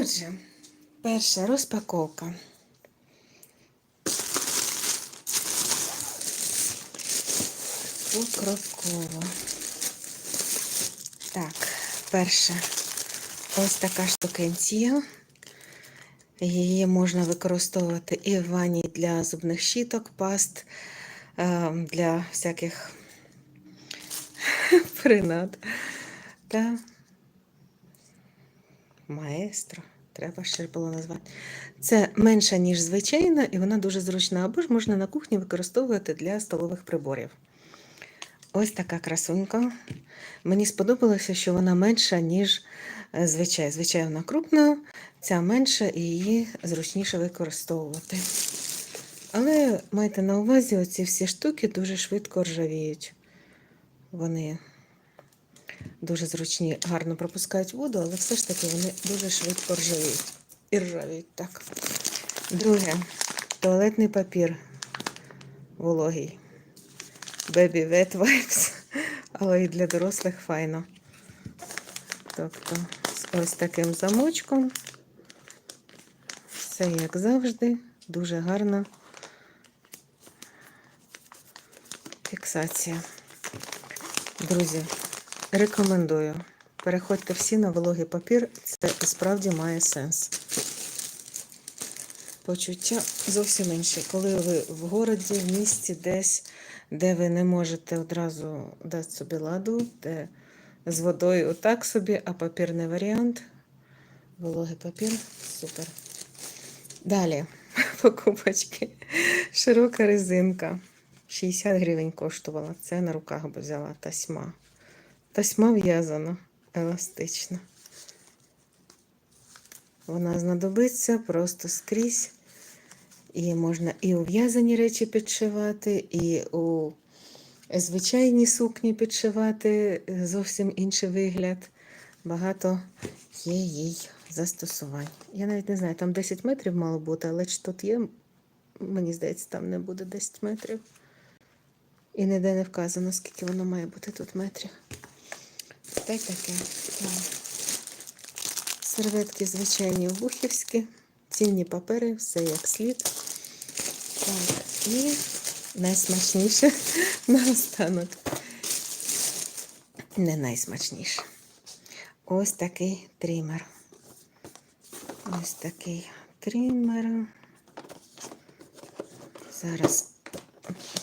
Отже, перша розпаковка. Покроково. Так, перша ось така штукенція. Її можна використовувати і в ванні для зубних щіток, паст, е, для всяких принад. Та маестро, треба ще було назвати. Це менша, ніж звичайна, і вона дуже зручна, або ж можна на кухні використовувати для столових приборів. Ось така красунька. Мені сподобалося, що вона менша, ніж е, звичай. Звичай вона крупна, ця менша і її зручніше використовувати. Але майте на увазі, оці всі штуки дуже швидко ржавіють. Вони дуже зручні, гарно пропускають воду, але все ж таки вони дуже швидко ржавіють. І ржавіють, так. Друге, туалетний папір вологий. Baby Wet Wipes, але і для дорослих файно. Тобто з ось таким замочком. Все як завжди, дуже гарна фіксація. Друзі, рекомендую. Переходьте всі на вологий папір, це і справді має сенс. Почуття зовсім інше. Коли ви в городі, в місті, десь, де ви не можете одразу дати собі ладу, де з водою отак собі, а папір не варіант. Вологий папір супер. Далі покупочки. Широка резинка. 60 гривень коштувала. Це на руках би взяла тасьма. Тасьма в'язана, еластична. Вона знадобиться просто скрізь. І можна і у в'язані речі підшивати, і у звичайні сукні підшивати зовсім інший вигляд. Багато є їй застосувань. Я навіть не знаю, там 10 метрів мало бути, але чи тут є, мені здається, там не буде 10 метрів. І ніде не вказано, скільки воно має бути тут метрів. Та й таке. Так. Серветки звичайні обухівські, цінні папери, все як слід. Так, і найсмачніше наостанок. Не найсмачніше. Ось такий тример. Ось такий тример. Зараз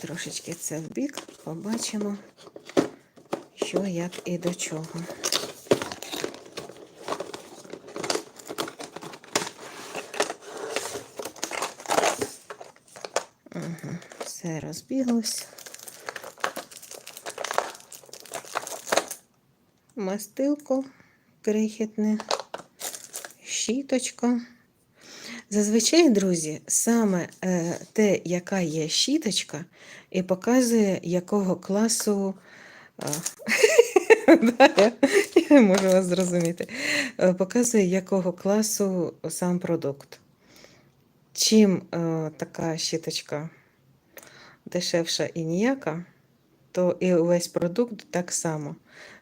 трошечки це в бік, побачимо, що, як і до чого. Угу, все розбіглось. Мастилко крихітне, щіточка. Зазвичай, друзі, саме е, те, яка є щіточка, і показує, якого класу. Я можу вас зрозуміти. Е, Показує, якого класу сам продукт. Чим е, така щіточка дешевша і ніяка, то і увесь продукт так само.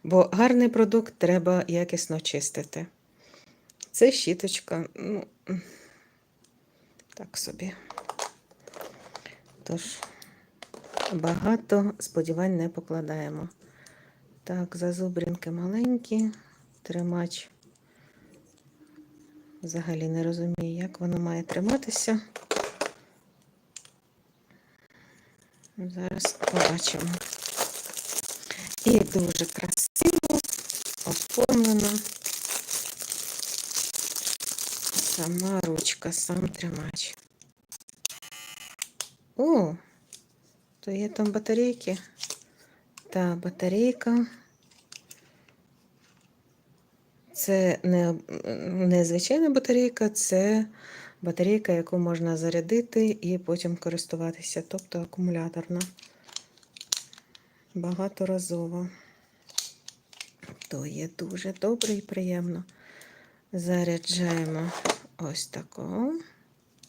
Бо гарний продукт треба якісно чистити. Це щіточка, ну, так собі. Тож, багато сподівань не покладаємо. Так, зазубрінки маленькі, тримач. Взагалі не розумію, як воно має триматися. Зараз побачимо. І дуже красиво оформлено. Сама ручка, сам тримач. О, то є там батарейки. Та батарейка. Це не, не звичайна батарейка, це батарейка, яку можна зарядити і потім користуватися, тобто акумуляторна. Багаторазова. То є дуже добре і приємно. Заряджаємо ось такого.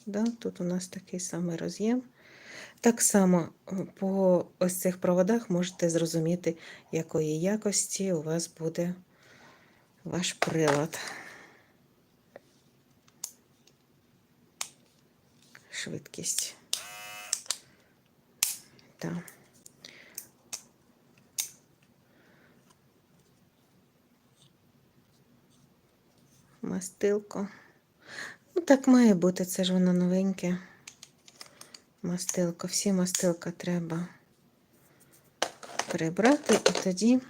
Да, Тут у нас такий самий роз'єм. Так само е, по ось цих проводах можете зрозуміти, якої якості у вас буде ваш прилад. Швидкість. Так. Мастилко. Ну, так має бути, це ж воно новеньке. Мастилко, всі мастилка треба прибрати, і тоді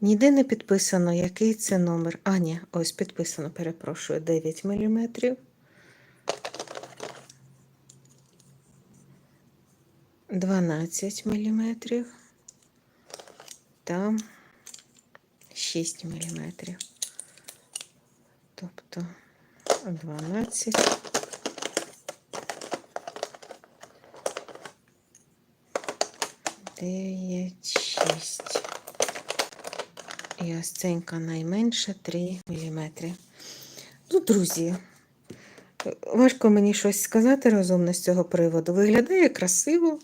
ніде не підписано, який це номер. А, ні, ось підписано, перепрошую, 9 мм. Дванадцять міліметрів та 6 міліметрів. Тобто 12. Дев'ять, шість. І ось ценька найменше 3 мм. Ну, друзі, важко мені щось сказати розумне з цього приводу. Виглядає красиво.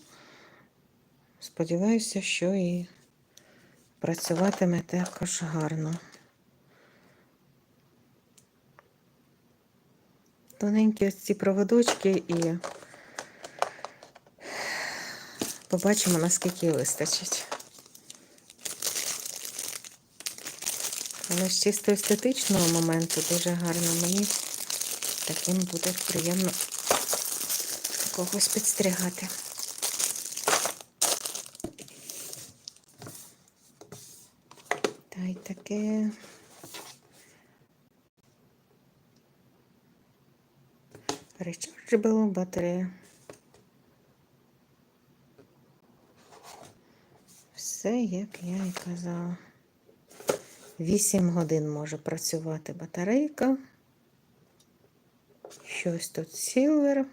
Сподіваюся, що і працюватиме також гарно. Тоненькі ось ці проводочки і побачимо, наскільки вистачить. Але з чисто естетичного моменту дуже гарно мені таким буде приємно когось підстригати. Та й таке. Rechargeable батарея. Все, як я і казала. 8 годин може працювати батарейка. Щось тут Silver.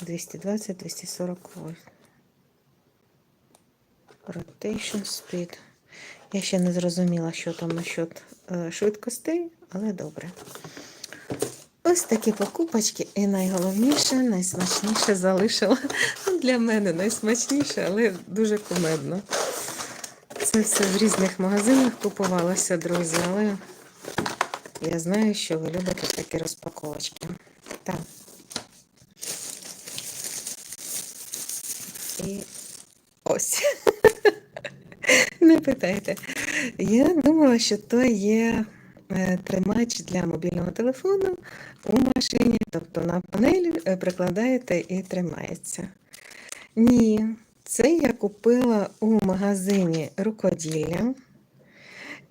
220-240 вольт. Rotation speed. Я ще не зрозуміла, що там насчет е, швидкостей, але добре. Ось такі покупочки, і найголовніше, найсмачніше залишила для мене найсмачніше, але дуже кумедно. Це все в різних магазинах купувалося, друзі, але я знаю, що ви любите такі розпаковочки. Так. І ось. Не питайте. Я думала, що то є тримач для мобільного телефону у машині, тобто на панелі е, прикладаєте і тримається. Ні, це я купила у магазині рукоділля,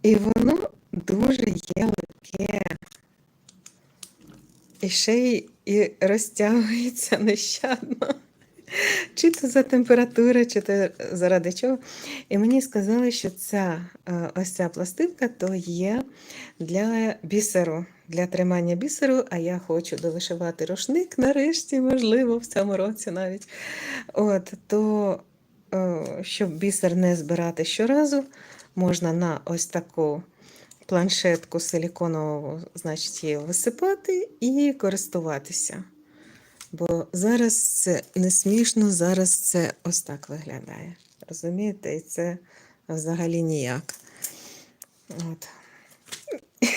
і воно дуже є легке. І ще й розтягується нещадно. Чи то за температури, чи то заради чого. І мені сказали, що ця е, ось ця пластинка то є для бісеру, для тримання бісеру, а я хочу довишивати рушник нарешті, можливо, в цьому році навіть. От, То, е, щоб бісер не збирати щоразу, можна на ось таку планшетку силіконову, значить, її висипати і користуватися. Бо зараз це не смішно, зараз це ось так виглядає. Розумієте? І це взагалі ніяк. От.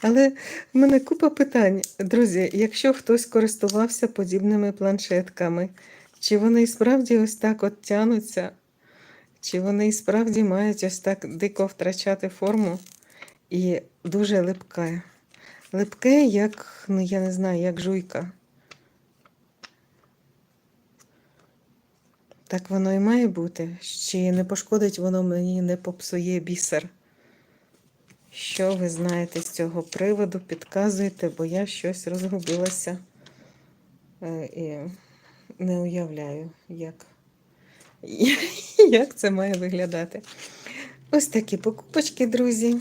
Але в мене купа питань. Друзі, якщо хтось користувався подібними планшетками, чи вони справді ось так от тянуться, чи вони справді мають ось так дико втрачати форму і дуже липке. Липке, як, ну я не знаю, як жуйка. Так воно і має бути. Чи не пошкодить воно мені, не попсує бісер? Що ви знаєте з цього приводу? Підказуйте, бо я щось розгубилася е, і не уявляю, як, як це має виглядати. Ось такі покупочки, друзі.